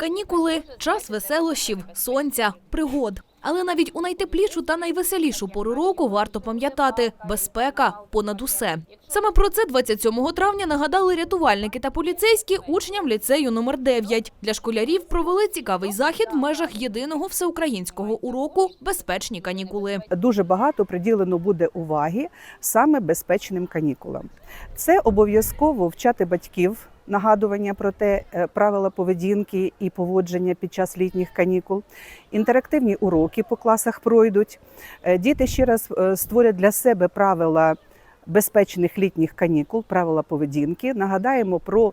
Канікули час веселощів, сонця, пригод. Але навіть у найтеплішу та найвеселішу пору року варто пам'ятати безпека понад усе. Саме про це 27 травня нагадали рятувальники та поліцейські учням ліцею номер 9 Для школярів провели цікавий захід в межах єдиного всеукраїнського уроку Безпечні канікули. дуже багато приділено буде уваги саме безпечним канікулам. Це обов'язково вчати батьків. Нагадування про те е, правила поведінки і поводження під час літніх канікул, інтерактивні уроки по класах пройдуть. Е, Діти ще раз е, створять для себе правила безпечних літніх канікул, правила поведінки. Нагадаємо про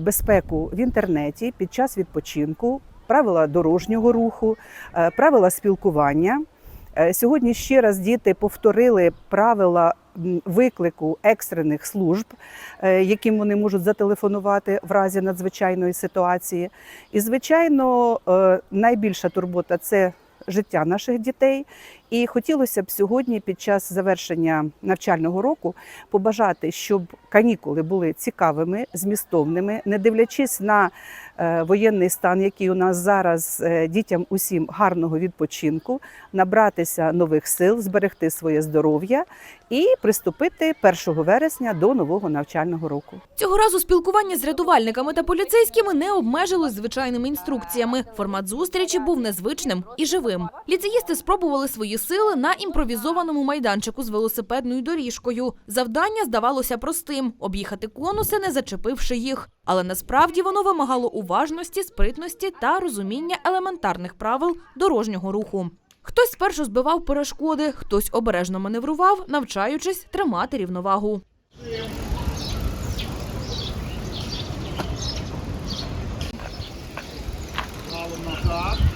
безпеку в інтернеті під час відпочинку, правила дорожнього руху, правила спілкування. Сьогодні ще раз діти повторили правила виклику екстрених служб, е, яким вони можуть зателефонувати в разі надзвичайної ситуації. І, звичайно, е, найбільша турбота це життя наших дітей. І хотілося б сьогодні, під час завершення навчального року, побажати, щоб канікули були цікавими, змістовними, не дивлячись на е, воєнний стан, який у нас зараз, е, дітям усім гарного відпочинку, набратися нових сил, зберегти своє здоров'я і приступити 1 вересня до нового навчального року. Цього разу спілкування з рятувальниками та поліцейськими не обмежилось звичайними інструкціями. Формат зустрічі був незвичним і живим. Ліцеїсти спробували свої сили на імпровізованому майданчику з велосипедною доріжкою. Завдання здавалося простим об'їхати конуси, не зачепивши їх. Але насправді воно вимагало уважності, спритності та розуміння елементарних правил дорожнього руху. Хтось спершу збивав перешкоди, хтось обережно маневрував, навчаючись тримати рівновагу. Назад.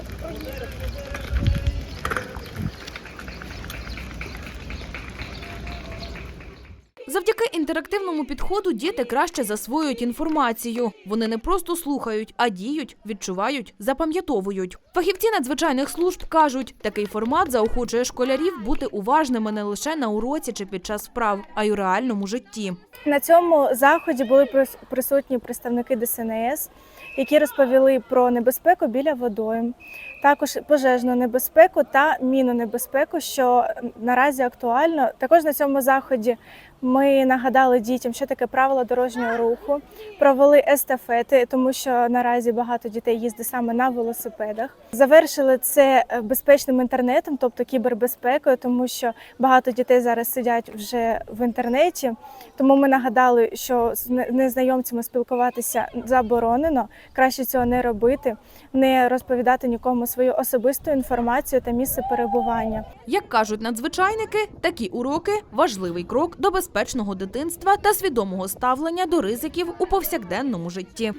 outro corrido. Завдяки інтерактивному підходу діти краще засвоюють інформацію. Вони не просто слухають, а діють, відчувають, запам'ятовують. Фахівці надзвичайних служб кажуть, такий формат заохочує школярів бути уважними не лише на уроці чи під час вправ, а й у реальному житті. На цьому заході були прис- присутні представники ДСНС, які розповіли про небезпеку біля водойм, також пожежну небезпеку та мінонебезпеку, що наразі актуально. Також на цьому заході ми нагадали дітям, що таке правила дорожнього руху, провели естафети, тому що наразі багато дітей їздить саме на велосипедах. Завершили це е, безпечним інтернетом, тобто кібербезпекою, тому що багато дітей зараз сидять вже в інтернеті. Тому ми нагадали, що з незнайомцями спілкуватися заборонено. Краще цього не робити, не розповідати нікому свою особисту інформацію та місце перебування. Як кажуть надзвичайники, такі уроки важливий крок до безпечного дитинства та свідомого ставлення до ризиків у повсякденному житті.